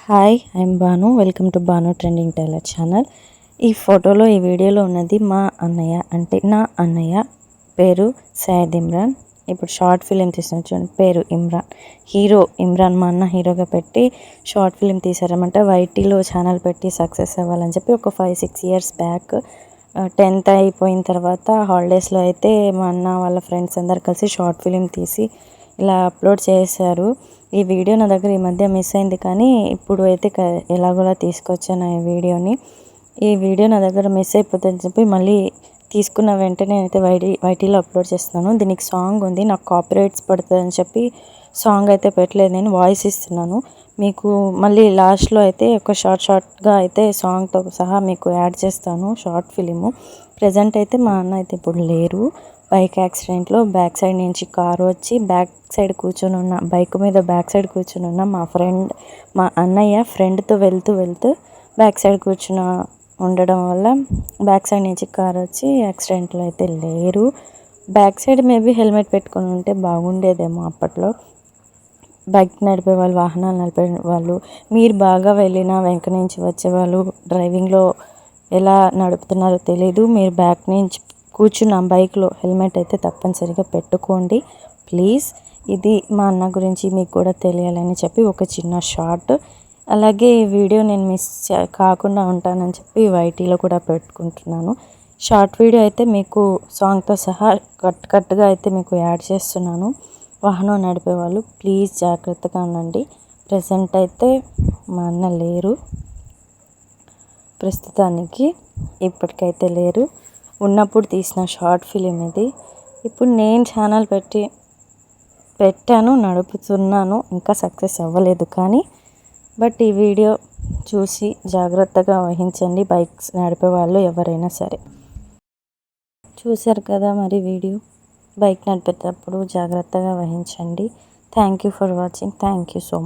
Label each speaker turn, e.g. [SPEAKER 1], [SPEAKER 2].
[SPEAKER 1] Hi I'm Banu welcome to Banu trending tailor channel ఈ ఫోటోలో ఈ వీడియోలో ఉన్నది మా అన్నయ్య అంటే నా అన్నయ్య పేరు సయద్ ఇమ్రాన్ ఇప్పుడు షార్ట్ ఫిలిం తీసిన చూడండి. పేరు ఇమ్రాన్ హీరో ఇమ్రాన్ మా అన్న హీరోగా పెట్టి షార్ట్ ఫిలిం తీసారనమాట వైటీలో ఛానల్ పెట్టి సక్సెస్ అవ్వాలని చెప్పి ఒక five six years back tenth అయిపోయిన తర్వాత హాలిడేస్లో అయితే మా అన్న వాళ్ళ ఫ్రెండ్స్ అందరు కలిసి షార్ట్ ఫిలిం తీసి ఇలా అప్లోడ్ చేశారు. ఈ వీడియో నా దగ్గర ఈ మధ్య మిస్ అయింది కానీ ఇప్పుడు అయితే ఎలాగోలా తీసుకొచ్చాను ఈ వీడియోని. ఈ వీడియో నా దగ్గర మిస్ అయిపోతుందని చెప్పి మళ్ళీ తీసుకున్న వెంటనే అయితే వైటీ వైటీలో అప్లోడ్ చేస్తున్నాను. దీనికి సాంగ్ ఉంది నాకు కాపీరైట్స్ పడుతుందని చెప్పి సాంగ్ అయితే పెట్టలేదు నేను వాయిస్ ఇస్తున్నాను. మీకు మళ్ళీ లాస్ట్లో అయితే ఒక షార్ట్ షార్ట్గా అయితే సాంగ్తో సహా మీకు యాడ్ చేస్తాను షార్ట్ ఫిలిము. ప్రజెంట్ అయితే మా అన్న అయితే ఇప్పుడు లేరు. బైక్ యాక్సిడెంట్లో బ్యాక్ సైడ్ నుంచి కారు వచ్చి బ్యాక్ సైడ్ కూర్చొని ఉన్న బైక్ మీద బ్యాక్ సైడ్ కూర్చొని ఉన్న మా ఫ్రెండ్ మా అన్నయ్య ఫ్రెండ్తో వెళ్తూ వెళ్తూ బ్యాక్ సైడ్ కూర్చున్న ఉండడం వల్ల బ్యాక్ సైడ్ నుంచి కారు వచ్చి యాక్సిడెంట్లో అయితే లేరు. బ్యాక్ సైడ్ మేబీ హెల్మెట్ పెట్టుకొని ఉంటే బాగుండేదేమో అప్పట్లో. బైక్ నడిపే వాళ్ళు వాహనాలు నడిపే వాళ్ళు మీరు బాగా వెళ్ళిన వెనక నుంచి వచ్చేవాళ్ళు డ్రైవింగ్లో ఎలా నడుపుతున్నారో తెలియదు మీరు బ్యాక్ నుంచి కూర్చున్నాం బైక్లో హెల్మెట్ అయితే తప్పనిసరిగా పెట్టుకోండి. ప్లీజ్ ఇది మా అన్న గురించి మీకు కూడా తెలియాలని చెప్పి ఒక చిన్న షార్ట్. అలాగే ఈ వీడియో నేను మిస్ కాకుండా ఉంటానని చెప్పి వైటీలో కూడా పెట్టుకుంటున్నాను. షార్ట్ వీడియో అయితే మీకు సాంగ్తో సహా కట్ కట్గా అయితే మీకు యాడ్ చేస్తున్నాను. వాహనం నడిపే వాళ్ళు ప్లీజ్ జాగ్రత్తగా ఉండండి. ప్రజెంట్ అయితే మా అన్న లేరు. ప్రస్తుతానికి ఇప్పటికైతే లేరు. ఉన్నప్పుడు తీసిన షార్ట్ ఫిలిం ఇది. ఇప్పుడు నేను ఛానల్ పెట్టి పెట్టాను నడుపుతున్నాను ఇంకా సక్సెస్ అవ్వలేదు కానీ బట్ ఈ వీడియో చూసి జాగ్రత్తగా వహించండి. బైక్స్ నడిపే వాళ్ళు ఎవరైనా సరే. చూశారు కదా మరి వీడియో? బైక్ నడిపేటప్పుడు జాగ్రత్తగా వహించండి. Thank you for watching. Thank you so much